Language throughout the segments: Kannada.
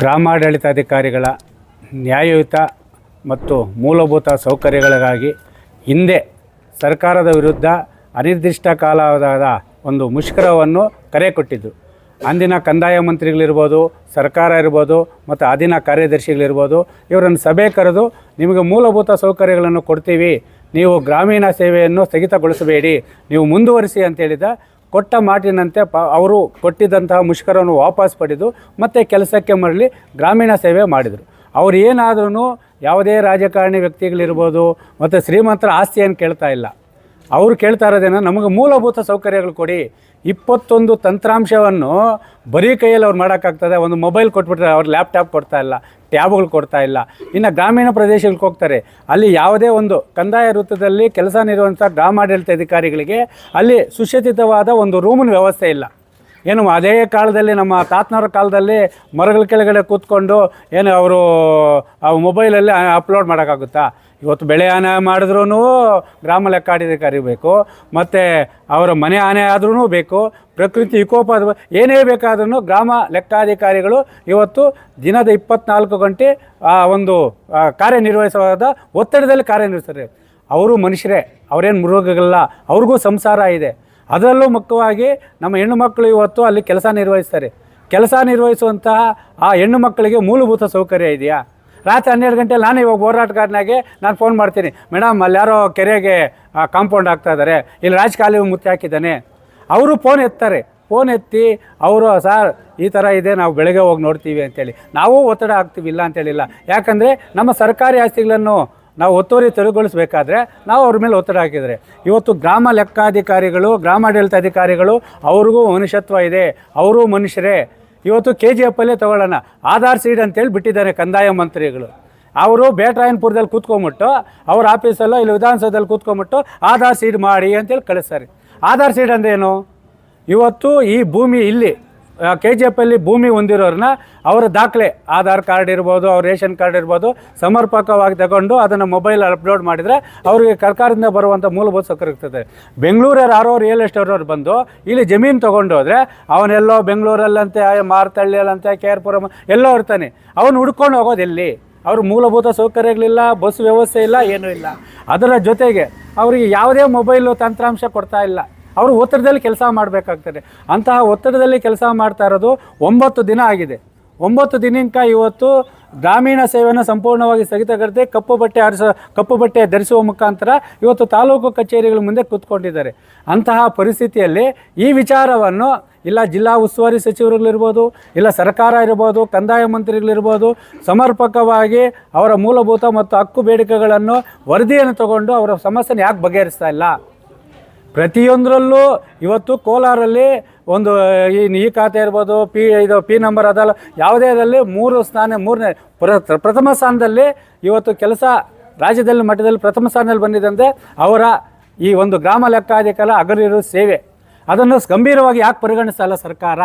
ಗ್ರಾಮಾಡಳಿತಾಧಿಕಾರಿಗಳ ನ್ಯಾಯಯುತ ಮತ್ತು ಮೂಲಭೂತ ಸೌಕರ್ಯಗಳಿಗಾಗಿ ಹಿಂದೆ ಸರ್ಕಾರದ ವಿರುದ್ಧ ಅನಿರ್ದಿಷ್ಟ ಕಾಲದ ಒಂದು ಮುಷ್ಕರವನ್ನು ಕರೆ ಕೊಟ್ಟಿದ್ದು. ಅಂದಿನ ಕಂದಾಯ ಮಂತ್ರಿಗಳಿರ್ಬೋದು, ಸರ್ಕಾರ ಇರ್ಬೋದು ಮತ್ತು ಅಧೀನ ಕಾರ್ಯದರ್ಶಿಗಳಿರ್ಬೋದು, ಇವರನ್ನು ಸಭೆ ಕರೆದು ನಿಮಗೆ ಮೂಲಭೂತ ಸೌಕರ್ಯಗಳನ್ನು ಕೊಡ್ತೀವಿ, ನೀವು ಗ್ರಾಮೀಣ ಸೇವೆಯನ್ನು ಸ್ಥಗಿತಗೊಳಿಸಬೇಡಿ, ನೀವು ಮುಂದುವರಿಸಿ ಅಂತೇಳಿದ ಕೊಟ್ಟ ಮಾತಿನಂತೆ ಪ, ಅವರು ಕೊಟ್ಟಿದ್ದಂತಹ ಮುಷ್ಕರವನ್ನು ವಾಪಸ್ ಪಡೆದು ಮತ್ತೆ ಕೆಲಸಕ್ಕೆ ಮರಳಿ ಗ್ರಾಮೀಣ ಸೇವೆ ಮಾಡಿದರು. ಅವ್ರು ಏನಾದ್ರೂ ಯಾವುದೇ ರಾಜಕಾರಣಿ ವ್ಯಕ್ತಿಗಳಿರ್ಬೋದು ಮತ್ತು ಶ್ರೀಮಂತರ ಆಸ್ತಿಯನ್ನು ಕೇಳ್ತಾ ಇಲ್ಲ. ಅವರು ಕೇಳ್ತಾ ಇರೋದೇನೋ ನಮಗೆ ಮೂಲಭೂತ ಸೌಕರ್ಯಗಳು ಕೊಡಿ. ಇಪ್ಪತ್ತೊಂದು ತಂತ್ರಾಂಶವನ್ನು ಬರೀ ಕೈಯಲ್ಲಿ ಅವ್ರು ಮಾಡೋಕ್ಕಾಗ್ತದೆ. ಒಂದು ಮೊಬೈಲ್ ಕೊಟ್ಬಿಟ್ರೆ ಅವ್ರು ಲ್ಯಾಪ್ಟಾಪ್ ಕೊಡ್ತಾ ಇಲ್ಲ, ಟ್ಯಾಬ್ಗಳು ಕೊಡ್ತಾ ಇಲ್ಲ. ಇನ್ನು ಗ್ರಾಮೀಣ ಪ್ರದೇಶಗಳಿಗೆ ಹೋಗ್ತಾರೆ. ಅಲ್ಲಿ ಯಾವುದೇ ಒಂದು ಕಂದಾಯ ವೃತ್ತದಲ್ಲಿ ಕೆಲಸ ನೀಡುವಂಥ ಗ್ರಾಮಾಡಳಿತ ಅಧಿಕಾರಿಗಳಿಗೆ ಅಲ್ಲಿ ಸುಶಿಕ್ಷಿತವಾದ ಒಂದು ರೂಮಿನ ವ್ಯವಸ್ಥೆ ಇಲ್ಲ. ಏನು ಅದೇ ಕಾಲದಲ್ಲಿ ನಮ್ಮ ತಾತನವ್ರ ಕಾಲದಲ್ಲಿ ಮರಗಳ ಕೆಳಗಡೆ ಕೂತ್ಕೊಂಡು ಏನು ಅವರು, ಆ ಮೊಬೈಲಲ್ಲಿ ಅಪ್ಲೋಡ್ ಮಾಡೋಕ್ಕಾಗುತ್ತಾ? ಇವತ್ತು ಬೆಳೆ ಆನೆ ಮಾಡಿದ್ರೂ ಗ್ರಾಮ ಲೆಕ್ಕಾಧಿಕಾರಿ ಕರಿಬೇಕು, ಮತ್ತು ಅವರ ಮನೆ ಆನೆ ಆದ್ರೂ ಬೇಕು, ಪ್ರಕೃತಿ ವಿಕೋಪ ಏನೇ ಬೇಕಾದ್ರೂ ಗ್ರಾಮ ಲೆಕ್ಕಾಧಿಕಾರಿಗಳು ಇವತ್ತು ದಿನದ ಇಪ್ಪತ್ನಾಲ್ಕು ಗಂಟೆ ಆ ಒಂದು ಕಾರ್ಯನಿರ್ವಹಿಸುವಾದ ಒತ್ತಡದಲ್ಲಿ ಕಾರ್ಯನಿರ್ವಹಿಸ್ತಾರೆ. ಅವರು ಮನುಷ್ಯರೇ, ಅವರೇನು ಮೃಗಗಳಲ್ಲ ಅವ್ರಿಗೂ ಸಂಸಾರ ಇದೆ. ಅದರಲ್ಲೂ ಮುಖ್ಯವಾಗಿ ನಮ್ಮ ಹೆಣ್ಣು ಮಕ್ಕಳು ಇವತ್ತು ಅಲ್ಲಿ ಕೆಲಸ ನಿರ್ವಹಿಸ್ತಾರೆ. ಕೆಲಸ ನಿರ್ವಹಿಸುವಂತಹ ಆ ಹೆಣ್ಣು ಮಕ್ಕಳಿಗೆ ಮೂಲಭೂತ ಸೌಕರ್ಯ ಇದೆಯಾ? ರಾತ್ರಿ ಹನ್ನೆರಡು ಗಂಟೆ ನಾನು ಇವಾಗ ಹೋರಾಟಗಾರನಾಗೆ ನಾನು ಫೋನ್ ಮಾಡ್ತೀನಿ. ಮೇಡಮ್, ಅಲ್ಲಿ ಯಾರೋ ಕೆರೆಗೆ ಕಾಂಪೌಂಡ್ ಹಾಕ್ತಾ ಇದ್ದಾರೆ ಇಲ್ಲಿ ರಾಜಕಾಲಿ ಮುತ್ತಿ ಹಾಕಿದ್ದಾನೆ. ಅವರು ಫೋನ್ ಎತ್ತಾರೆ. ಫೋನ್ ಎತ್ತಿ ಅವರು, ಸರ್, ಈ ಥರ ಇದೆ, ನಾವು ಬೆಳಗ್ಗೆ ಹೋಗಿ ನೋಡ್ತೀವಿ ಅಂತೇಳಿ. ನಾವು ಒತ್ತಡ ಆಗ್ತೀವಿ ಇಲ್ಲ ಅಂತೇಳಿಲ್ಲ. ಯಾಕಂದರೆ ನಮ್ಮ ಸರ್ಕಾರಿ ಆಸ್ತಿಗಳನ್ನು ನಾವು ಒತ್ತುವರಿ ತೆರವುಗೊಳಿಸಬೇಕಾದ್ರೆ ನಾವು ಅವ್ರ ಮೇಲೆ ಒತ್ತಡ ಹಾಕಿದರೆ. ಇವತ್ತು ಗ್ರಾಮ ಲೆಕ್ಕಾಧಿಕಾರಿಗಳು, ಗ್ರಾಮಾಡಳಿತ ಅಧಿಕಾರಿಗಳು, ಅವ್ರಿಗೂ ಮನುಷ್ಯತ್ವ ಇದೆ, ಅವರು ಮನುಷ್ಯರೇ. ಇವತ್ತು ಕೆ ಜಿ ಎಫಲ್ಲೇ ತೊಗೊಳ್ಳೋಣ. ಆಧಾರ್ ಸೀಡ್ ಅಂತೇಳಿ ಬಿಟ್ಟಿದ್ದಾರೆ ಕಂದಾಯ ಮಂತ್ರಿಗಳು. ಅವರು ಬೇಟ್ರಾಯನ್ಪುರದಲ್ಲಿ ಕೂತ್ಕೊಂಬಿಟ್ಟು, ಅವ್ರ ಆಫೀಸಲ್ಲೋ ಇಲ್ಲಿ ವಿಧಾನಸೌಧದಲ್ಲಿ ಕೂತ್ಕೊಂಬಿಟ್ಟು ಆಧಾರ್ ಸೀಡ್ ಮಾಡಿ ಅಂತೇಳಿ ಕಳಿಸ್ತಾರೆ. ಆಧಾರ್ ಸೀಡ್ ಅಂದ್ರೇನು? ಇವತ್ತು ಈ ಭೂಮಿ ಇಲ್ಲಿ ಕೆ ಜಿ ಅಲ್ಲಿ ಭೂಮಿ ಹೊಂದಿರೋರನ್ನ ಅವರ ದಾಖಲೆ, ಆಧಾರ್ ಕಾರ್ಡ್ ಇರ್ಬೋದು, ಅವ್ರ ರೇಷನ್ ಕಾರ್ಡ್ ಇರ್ಬೋದು ಸಮರ್ಪಕವಾಗಿ ತಗೊಂಡು ಅದನ್ನು ಮೊಬೈಲ್ ಅಪ್ಲೋಡ್ ಮಾಡಿದರೆ ಅವರಿಗೆ ಸರ್ಕಾರದಿಂದ ಬರುವಂಥ ಮೂಲಭೂತ ಸೌಕರ್ಯ ಇರ್ತದೆ. ಬೆಂಗಳೂರಲ್ಲಿ ಯಾರೋ ರಿಯಲ್ ಎಸ್ಟೇಟ್ ಅವ್ರು ಬಂದು ಇಲ್ಲಿ ಜಮೀನು ತೊಗೊಂಡು ಹೋದರೆ ಅವನೆಲ್ಲೋ ಬೆಂಗಳೂರಲ್ಲಂತೆ ಮಾರ್ತಳ್ಳಿಯಲ್ಲಂತೆ ಕೆ ಆರ್ ಪುರಂ ಎಲ್ಲೋ ಇರ್ತಾನೆ. ಅವನು ಹುಡ್ಕೊಂಡು ಹೋಗೋದು ಎಲ್ಲಿ? ಅವ್ರ ಮೂಲಭೂತ ಸೌಕರ್ಯಗಳಿಲ್ಲ, ಬಸ್ ವ್ಯವಸ್ಥೆ ಇಲ್ಲ, ಏನೂ ಇಲ್ಲ. ಅದರ ಜೊತೆಗೆ ಅವರಿಗೆ ಯಾವುದೇ ಮೊಬೈಲು ತಂತ್ರಾಂಶ ಕೊಡ್ತಾ ಇಲ್ಲ. ಅವರು ಒತ್ತಡದಲ್ಲಿ ಕೆಲಸ ಮಾಡಬೇಕಾಗ್ತದೆ. ಅಂತಹ ಒತ್ತಡದಲ್ಲಿ ಕೆಲಸ ಮಾಡ್ತಾ ಇರೋದು ಒಂಬತ್ತು ದಿನ ಆಗಿದೆ. ಒಂಬತ್ತು ದಿನಕ್ಕ ಇವತ್ತು ಗ್ರಾಮೀಣ ಸೇವೆಯನ್ನು ಸಂಪೂರ್ಣವಾಗಿ ಸ್ಥಗಿತಗೊಳಿಸಿ ಕಪ್ಪು ಬಟ್ಟೆ ಹರಿಸ ಕಪ್ಪು ಬಟ್ಟೆ ಧರಿಸುವ ಮುಖಾಂತರ ಇವತ್ತು ತಾಲೂಕು ಕಚೇರಿಗಳ ಮುಂದೆ ಕೂತ್ಕೊಂಡಿದ್ದಾರೆ. ಅಂತಹ ಪರಿಸ್ಥಿತಿಯಲ್ಲಿ ಈ ವಿಚಾರವನ್ನು ಇಲ್ಲ ಜಿಲ್ಲಾ ಉಸ್ತುವಾರಿ ಸಚಿವರುಗಳಿರ್ಬೋದು, ಇಲ್ಲ ಸರ್ಕಾರ ಇರ್ಬೋದು, ಕಂದಾಯ ಮಂತ್ರಿಗಳಿರ್ಬೋದು, ಸಮರ್ಪಕವಾಗಿ ಅವರ ಮೂಲಭೂತ ಮತ್ತು ಹಕ್ಕು ಬೇಡಿಕೆಗಳನ್ನು ವರದಿಯನ್ನು ತಗೊಂಡು ಅವರ ಸಮಸ್ಯೆನ ಯಾಕೆ ಬಗೆಹರಿಸ್ತಾ ಇಲ್ಲ? ಪ್ರತಿಯೊಂದರಲ್ಲೂ ಇವತ್ತು ಕೋಲಾರಲ್ಲಿ ಒಂದು, ಈ ಖಾತೆ ಇರ್ಬೋದು, ಪಿ, ಇದು, ಪಿ ನಂಬರ್ ಅದಲ್ಲ, ಯಾವುದೇ ಅದರಲ್ಲಿ ಮೂರು ಸ್ಥಾನ, ಮೂರನೇ, ಪ್ರ, ಪ್ರಥಮ ಸ್ಥಾನದಲ್ಲಿ ಇವತ್ತು ಕೆಲಸ ರಾಜ್ಯದಲ್ಲಿ ಮಟ್ಟದಲ್ಲಿ ಪ್ರಥಮ ಸ್ಥಾನದಲ್ಲಿ ಬಂದಿದ್ದಂತೆ ಅವರ ಈ ಒಂದು ಗ್ರಾಮ ಲೆಕ್ಕಾಧಿಕಾರ ಅಗರಿರೋ ಸೇವೆ. ಅದನ್ನು ಗಂಭೀರವಾಗಿ ಯಾಕೆ ಪರಿಗಣಿಸಲ್ಲ ಸರ್ಕಾರ?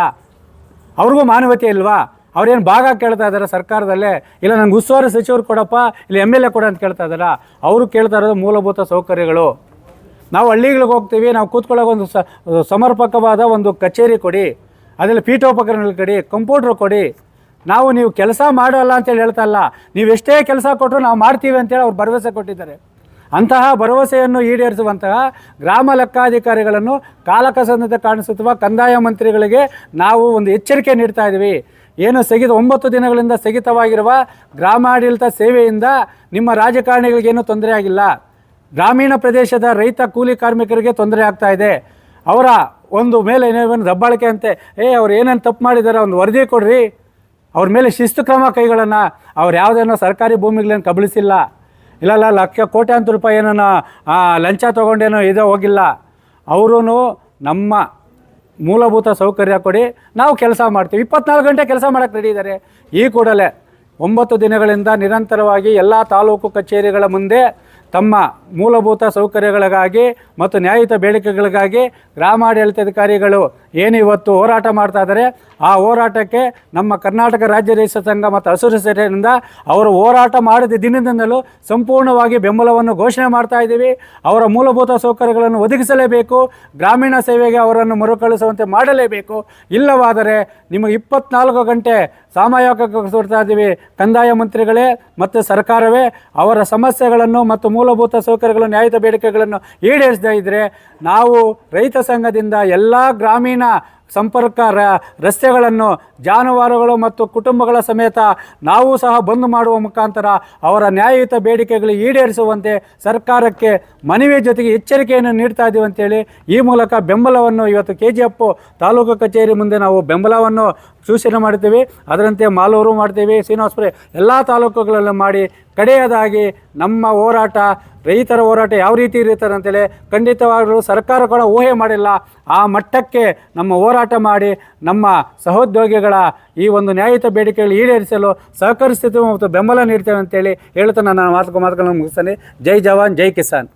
ಅವ್ರಿಗೂ ಮಾನವತೆ ಇಲ್ವಾ? ಅವ್ರೇನು ಭಾಗ ಕೇಳ್ತಾ ಇದ್ದಾರೆ ಸರ್ಕಾರದಲ್ಲೇ? ಇಲ್ಲ ನನಗೆ ಉಸ್ತುವಾರಿ ಸಚಿವರು ಕೊಡಪ್ಪ, ಇಲ್ಲ, ಎಂ ಎಲ್ ಎ ಕೊಡ ಅಂತ ಕೇಳ್ತಾ ಇದ್ದಾರಾ? ಅವರು ಕೇಳ್ತಾ ಇರೋದು ಮೂಲಭೂತ ಸೌಕರ್ಯಗಳು. ನಾವು ಹಳ್ಳಿಗಳಿಗೆ ಹೋಗ್ತೀವಿ, ನಾವು ಕೂತ್ಕೊಳ್ಳೋಕೆ ಒಂದು ಸಮರ್ಪಕವಾದ ಒಂದು ಕಚೇರಿ ಕೊಡಿ, ಅದರಲ್ಲಿ ಪೀಠೋಪಕರಣಗಳು ಕೊಡಿ ಕಂಪ್ಯೂಟ್ರ್ ಕೊಡಿ. ನಾವು ನೀವು ಕೆಲಸ ಮಾಡೋಲ್ಲ ಅಂತೇಳಿ ಹೇಳ್ತಾ ಇಲ್ಲ. ನೀವು ಎಷ್ಟೇ ಕೆಲಸ ಕೊಟ್ಟರು ನಾವು ಮಾಡ್ತೀವಿ ಅಂತೇಳಿ ಅವ್ರು ಭರವಸೆ ಕೊಟ್ಟಿದ್ದಾರೆ. ಅಂತಹ ಭರವಸೆಯನ್ನು ಈಡೇರಿಸುವಂತಹ ಗ್ರಾಮ ಲೆಕ್ಕಾಧಿಕಾರಿಗಳನ್ನು ಕಾಲಕಸಂದತೆ ಕಾಣಿಸುತ್ತಿರುವ ಕಂದಾಯ ಮಂತ್ರಿಗಳಿಗೆ ನಾವು ಒಂದು ಎಚ್ಚರಿಕೆ ನೀಡ್ತಾ ಇದ್ದೀವಿ. ಏನು ಸ್ಥಗಿತ ಒಂಬತ್ತು ದಿನಗಳಿಂದ ಸ್ಥಗಿತವಾಗಿರುವ ಗ್ರಾಮಾಡಳಿತ ಸೇವೆಯಿಂದ ನಿಮ್ಮ ರಾಜಕಾರಣಿಗಳಿಗೇನು ತೊಂದರೆ ಆಗಿಲ್ಲ. ಗ್ರಾಮೀಣ ಪ್ರದೇಶದ ರೈತ ಕೂಲಿ ಕಾರ್ಮಿಕರಿಗೆ ತೊಂದರೆ ಆಗ್ತಾ ಇದೆ. ಅವರ ಒಂದು ಮೇಲೆ ಏನೇನು ದಬ್ಬಾಳಿಕೆ ಅಂತೆ, ಏ, ಅವ್ರು ಏನೇನು ತಪ್ಪು ಮಾಡಿದ್ದಾರೆ ಒಂದು ವರದಿ ಕೊಡ್ರಿ. ಅವ್ರ ಮೇಲೆ ಶಿಸ್ತು ಕ್ರಮ ಕೈಗಳನ್ನು ಅವ್ರು ಯಾವುದೇನೋ ಸರ್ಕಾರಿ ಭೂಮಿಗಳೇನು ಕಬಳಿಸಿಲ್ಲ. ಇಲ್ಲ ಇಲ್ಲ, ಲಕ್ಷ, ಕೋಟ್ಯಾಂತರ ರೂಪಾಯಿ ಏನೋ ಲಂಚ ತೊಗೊಂಡೇನೋ ಇದೇ ಹೋಗಿಲ್ಲ. ಅವರೂ ನಮ್ಮ ಮೂಲಭೂತ ಸೌಕರ್ಯ ಕೊಡಿ. ನಾವು ಕೆಲಸ ಮಾಡ್ತೀವಿ. ಇಪ್ಪತ್ನಾಲ್ಕು ಗಂಟೆ ಕೆಲಸ ಮಾಡೋಕ್ಕೆ ರೆಡಿ ಇದ್ದಾರೆ ಈ ಕೂಡಲೇ ಒಂಬತ್ತು ದಿನಗಳಿಂದ ನಿರಂತರವಾಗಿ ಎಲ್ಲ ತಾಲೂಕು ಕಚೇರಿಗಳ ಮುಂದೆ ತಮ್ಮ ಮೂಲಭೂತ ಸೌಕರ್ಯಗಳಿಗಾಗಿ ಮತ್ತು ನ್ಯಾಯಯುತ ಬೇಡಿಕೆಗಳಿಗಾಗಿ ಗ್ರಾಮಾಡಳಿತಾಧಿಕಾರಿಗಳು ಏನು ಇವತ್ತು ಹೋರಾಟ ಮಾಡ್ತಾ ಇದ್ದಾರೆ, ಆ ಹೋರಾಟಕ್ಕೆ ನಮ್ಮ ಕರ್ನಾಟಕ ರಾಜ್ಯ ರೈತ ಸಂಘ ಮತ್ತು ಹಸಿರು ಸೇನೆಯಿಂದ ಅವರು ಹೋರಾಟ ಮಾಡಿದ ದಿನದಿಂದಲೂ ಸಂಪೂರ್ಣವಾಗಿ ಬೆಂಬಲವನ್ನು ಘೋಷಣೆ ಮಾಡ್ತಾ ಇದ್ದೀವಿ. ಅವರ ಮೂಲಭೂತ ಸೌಕರ್ಯಗಳನ್ನು ಒದಗಿಸಲೇಬೇಕು. ಗ್ರಾಮೀಣ ಸೇವೆಗೆ ಅವರನ್ನು ಮರುಕಳಿಸುವಂತೆ ಮಾಡಲೇಬೇಕು. ಇಲ್ಲವಾದರೆ ನಿಮಗೆ ಇಪ್ಪತ್ನಾಲ್ಕು ಗಂಟೆ ಸಾಮಯಕ ಕೊಡ್ತಾ ಇದ್ದೀವಿ. ಕಂದಾಯ ಮಂತ್ರಿಗಳೇ ಮತ್ತು ಸರ್ಕಾರವೇ ಅವರ ಸಮಸ್ಯೆಗಳನ್ನು ಮತ್ತು ಮೂಲಭೂತ ಸೌಕರ್ಯಗಳನ್ನು, ನ್ಯಾಯದ ಬೇಡಿಕೆಗಳನ್ನು ಈಡೇರಿಸದೇ ಇದ್ದರೆ ನಾವು ರೈತ ಸಂಘದಿಂದ ಎಲ್ಲ ಗ್ರಾಮೀಣ ಸಂಪರ್ಕ ರ, ರಸ್ತೆಗಳನ್ನು ಜಾನುವಾರುಗಳು ಮತ್ತು ಕುಟುಂಬಗಳ ಸಮೇತ ನಾವು ಸಹ ಬಂದ್ ಮಾಡುವ ಮುಖಾಂತರ ಅವರ ನ್ಯಾಯಯುತ ಬೇಡಿಕೆಗಳು ಈಡೇರಿಸುವಂತೆ ಸರ್ಕಾರಕ್ಕೆ ಮನವಿ ಜೊತೆಗೆ ಎಚ್ಚರಿಕೆಯನ್ನು ನೀಡ್ತಾ ಇದ್ದೀವಿ ಅಂತೇಳಿ ಈ ಮೂಲಕ ಬೆಂಬಲವನ್ನು ಇವತ್ತು ಕೆ ಜಿ ಎಫ್ ತಾಲೂಕು ಕಚೇರಿ ಮುಂದೆ ನಾವು ಬೆಂಬಲವನ್ನು ಸೂಚನೆ ಮಾಡ್ತೇವೆ ಅದರಂತೆ ಮಾಲೂರು ಮಾಡ್ತೇವೆ ಶ್ರೀನಿವಾಸಪುರ ಎಲ್ಲ ತಾಲೂಕುಗಳಲ್ಲಿ ಮಾಡಿ ಕಡೆಯದಾಗಿ ನಮ್ಮ ಹೋರಾಟ, ರೈತರ ಹೋರಾಟ ಯಾವ ರೀತಿ ಇರುತ್ತದೆ ಅಂತೇಳಿ ಖಂಡಿತವಾಗಲೂ ಸರ್ಕಾರ ಕೂಡ ಊಹೆ ಮಾಡಿಲ್ಲ. ಆ ಮಟ್ಟಕ್ಕೆ ನಮ್ಮ ಹೋರಾಟ ಮಾಡಿ ನಮ್ಮ ಸಹೋದ್ಯೋಗಿಗಳ ಈ ಒಂದು ನ್ಯಾಯಯುತ ಬೇಡಿಕೆಗಳು ಈಡೇರಿಸಲು ಸಹಕರಿಸ್ತೀವಿ ಮತ್ತು ಬೆಂಬಲ ನೀಡ್ತೇವೆ ಅಂತೇಳಿ ಹೇಳ್ತಾ ನಾನು ಮಾತು ಮಾತುಗಳನ್ನು ಮುಗಿಸ್ತೇನೆ. ಜೈ ಜವಾನ್, ಜೈ ಕಿಸಾನ್.